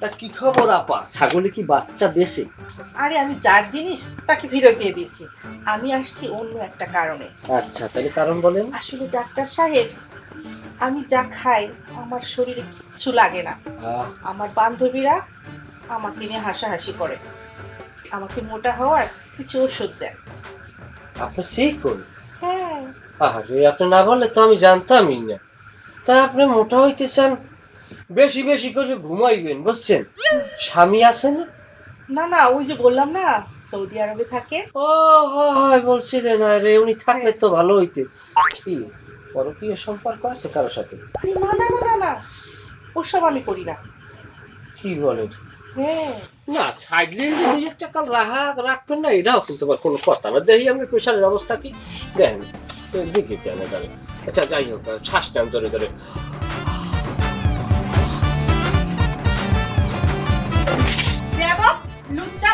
তা কি খবর আপা? ছাগলে কি বাচ্চা দেশে আরে আমি যার জিনিস তাকে ফেরত দিয়ে দিয়েছি। আমি আসছি অন্য একটা কারণে। আচ্ছা তাহলে কারণ বলেন। আসলে ডাক্তার সাহেব আমি যা খাই আমার শরীরে কিচ্ছু লাগে না। আমার বান্ধবীরা আমাকে নিয়ে হাসাহাসি করে। আমাকে মোটা হওয়ার কিছু ওষুধ দেন। আপনি সেই করুন হ্যাঁ। আরে আপনি না বললে তো আমি জানতামই না। তা আপনি মোটা হইতে চান বেশি বেশি করে ঘুমাইবেন বুঝছেন? স্বামী আছেন? না না ওই যে বললাম না সৌদি আরবে থাকে। ও হয় বলছিলেন আরে উনি থাকলে তো ভালো হইতে। কি পরকীয় সম্পর্ক আছে কারোর সাথে? না না না না ওসব আমি করি না। কি বলেন? হ্যাঁ। না সাইডলে দুই একটা কাল রাখা রাখবেন না এটাও কিন্তু কোনো কথা। না দেখি আমি প্রেশারের অবস্থা কি? দেখেন দিকে কেন আচ্ছা যাই হোক শ্বাস নেন ধরে ধরে। lucha